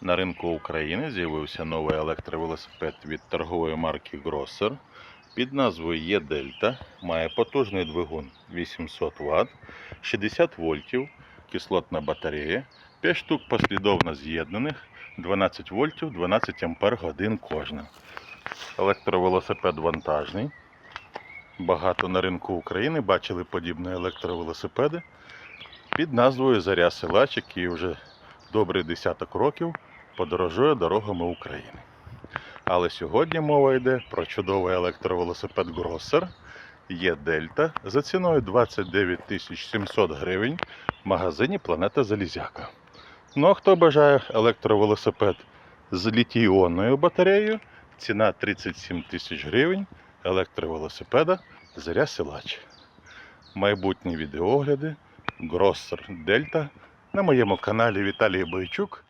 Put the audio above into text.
На ринку України з'явився новий електровелосипед від торгової марки Grosser під назвою Є Дельта. Має потужний двигун 800 Вт, 60 вольтів, кислотна батарея, 5 штук послідовно з'єднаних, 12 вольтів, 12 ампер годин кожна. Електровелосипед вантажний. Багато на ринку України бачили подібні електровелосипеди під назвою Заря Силач, який вже добрий десяток років подорожує дорогами України. Але сьогодні мова йде про чудовий електровелосипед Grosser є Дельта за ціною 29 700 гривень в магазині Планета Залізяка. Ну а хто бажає електровелосипед з літій-іонною батареєю, ціна 37 тисяч гривень електровелосипеда Заря Силач. Майбутні відеогляди Grosser Дельта на моєму каналі Віталій Бойчук